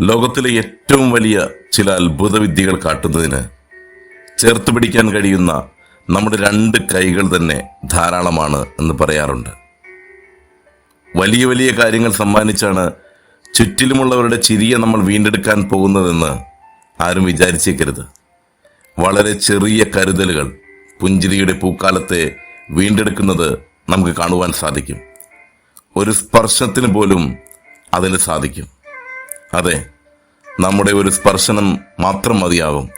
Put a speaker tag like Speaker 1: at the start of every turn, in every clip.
Speaker 1: ലോകത്തിലെ ഏറ്റവും വലിയ ചില അത്ഭുത വിദ്യകൾ കാട്ടുന്നതിന് ചേർത്ത് പിടിക്കാൻ കഴിയുന്ന നമ്മുടെ രണ്ട് കൈകൾ തന്നെ ധാരാളമാണ് എന്ന് പറയാറുണ്ട്. വലിയ വലിയ കാര്യങ്ങൾ സമ്മാനിച്ചാണ് ചുറ്റിലുമുള്ളവരുടെ ചിരിയെ നമ്മൾ വീണ്ടെടുക്കാൻ പോകുന്നതെന്ന് ആരും വിചാരിച്ചേക്കരുത്. വളരെ ചെറിയ കരുതലുകൾ പുഞ്ചിരിയുടെ പൂക്കാലത്തെ വീണ്ടെടുക്കുന്നത് നമുക്ക് കാണുവാൻ സാധിക്കും. ഒരു സ്പർശത്തിന് പോലും അതിന് സാധിക്കും. അതെ നമ്മുടെ ഒരു സ്പർശനം മാത്രം മതിയാകും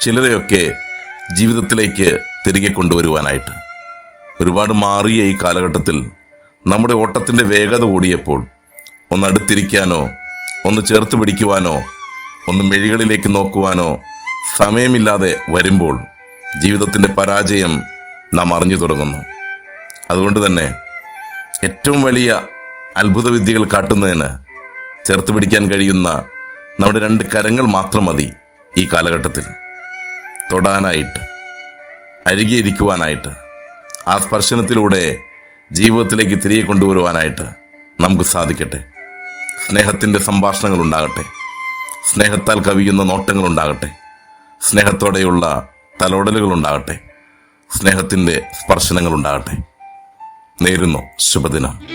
Speaker 1: ചിലരെയൊക്കെ ജീവിതത്തിലേക്ക് തിരികെ കൊണ്ടുവരുവാനായിട്ട്. ഒരുപാട് മാറിയ ഈ കാലഘട്ടത്തിൽ നമ്മുടെ ഓട്ടത്തിന്റെ വേഗത കൂടിയപ്പോൾ ഒന്ന് അടുത്തിരിക്കാനോ ഒന്ന് ചേർത്ത് പിടിക്കുവാനോ ഒന്ന് മെഴികളിലേക്ക് നോക്കുവാനോ സമയമില്ലാതെ വരുമ്പോൾ ജീവിതത്തിന്റെ പരാജയം നാം അറിഞ്ഞു തുടങ്ങുന്നു. അതുകൊണ്ട് തന്നെ ഏറ്റവും വലിയ അത്ഭുത വിദ്യകൾ കാട്ടുന്നതിന് ചേർത്ത് പിടിക്കാൻ കഴിയുന്ന നമ്മുടെ രണ്ട് കരങ്ങൾ മാത്രം മതി ഈ കാലഘട്ടത്തിൽ. തൊടാനായിട്ട് അഴുകിയിരിക്കുവാനായിട്ട് ആ സ്പർശനത്തിലൂടെ ജീവിതത്തിലേക്ക് തിരികെ കൊണ്ടുവരുവാനായിട്ട് നമുക്ക് സാധിക്കട്ടെ. സ്നേഹത്തിന്റെ സംഭാഷണങ്ങൾ ഉണ്ടാകട്ടെ സ്നേഹത്താൽ കവിയുന്ന നോട്ടങ്ങൾ ഉണ്ടാകട്ടെ സ്നേഹത്തോടെയുള്ള തലോടലുകൾ ഉണ്ടാകട്ടെ സ്നേഹത്തിന്റെ സ്പർശനങ്ങൾ ഉണ്ടാകട്ടെ നേരുന്നു ശുഭദിനം.